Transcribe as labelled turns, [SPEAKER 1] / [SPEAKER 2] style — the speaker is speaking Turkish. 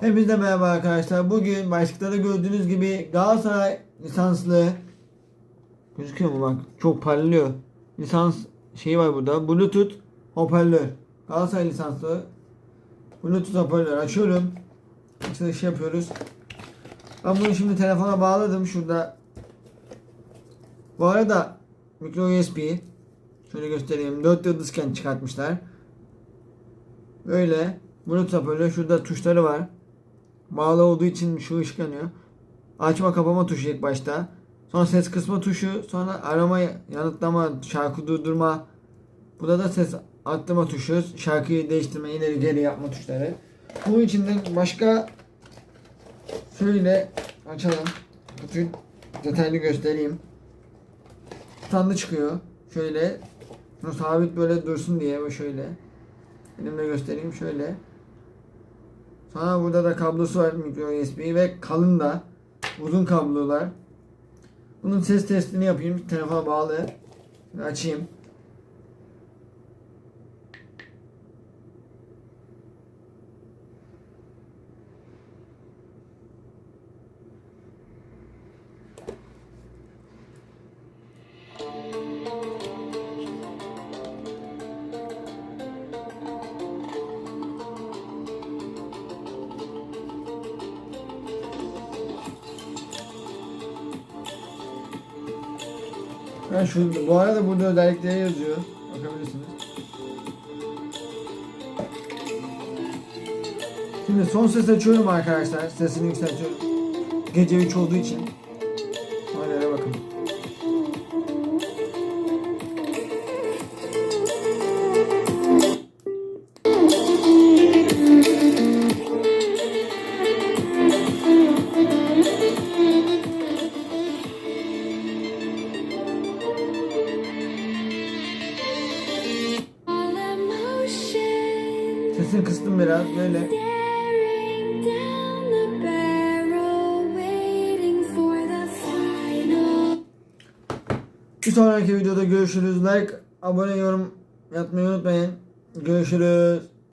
[SPEAKER 1] Hepinize merhaba arkadaşlar. Bugün başlıkta da gördüğünüz gibi Galatasaray lisanslı gözüküyor mu bak çok parlıyor. Lisans şeyi var burada. Bluetooth hoparlör. Galatasaray lisanslı Bluetooth hoparlör açıyorum. Açılış yapıyoruz. Ben bunu şimdi telefona bağladım şurada. Bu arada micro USB şöyle göstereyim. 4 yıldızken çıkartmışlar. Böyle Bluetooth hoparlör şurada tuşları var. Bağlı olduğu için şu ışık yanıyor. Açma kapama tuşu ilk başta. Sonra ses kısma tuşu. Sonra arama yanıtlama, şarkı durdurma. Burada da ses arttırma tuşu. Şarkıyı değiştirme, ileri geri yapma tuşları. Bunun içinden başka şöyle açalım. Bütün detaylı göstereyim. Standı çıkıyor. Şöyle. Bunu sabit böyle dursun diye şöyle. Elimle göstereyim şöyle. Sonra burada da kablosu var micro USB ve kalın da uzun kablolar. Bunun ses testini yapayım. Telefona bağlı. Açayım. Ben şu, bu arada burada özellikleri yazıyor. Bakabilirsiniz. Şimdi son ses açıyorum arkadaşlar. Sesini yükseltiyorum. Gece 3 olduğu için. Ayarlara bakın. Sesini kıstım biraz böyle. Bir sonraki videoda görüşürüz. Like, abone, yorum yapmayı unutmayın. Görüşürüz.